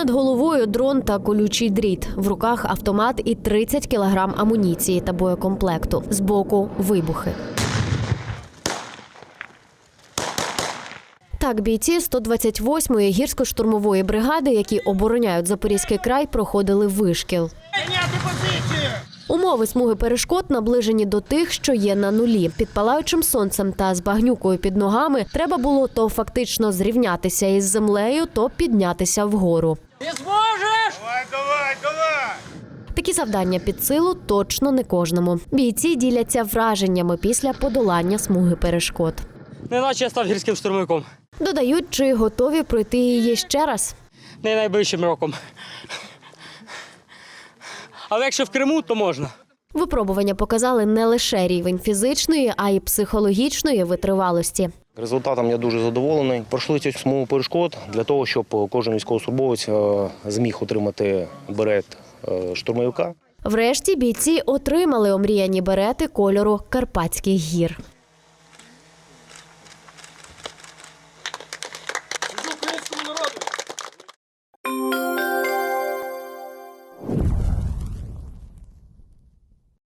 Над головою дрон та колючий дріт. В руках автомат і 30 кілограм амуніції та боєкомплекту. Збоку вибухи. Так, бійці 128-ї гірсько-штурмової бригади, які обороняють Запорізький край, проходили вишкіл. Умови смуги перешкод наближені до тих, що є на нулі. Під палаючим сонцем та з багнюкою під ногами треба було то фактично зрівнятися із землею, то піднятися вгору. Такі завдання під силу точно не кожному. Бійці діляться враженнями після подолання смуги перешкод. Не наче я став гірським штурмовиком. Додають, чи готові пройти її ще раз. Не найближчим роком. Але якщо в Криму, то можна. Випробування показали не лише рівень фізичної, а й психологічної витривалості. Результатом я дуже задоволений. Пройшли цю смугу перешкод для того, щоб кожен військовослужбовець е, зміг отримати берет штурмовика. Врешті бійці отримали омріяні берети кольору Карпатських гір.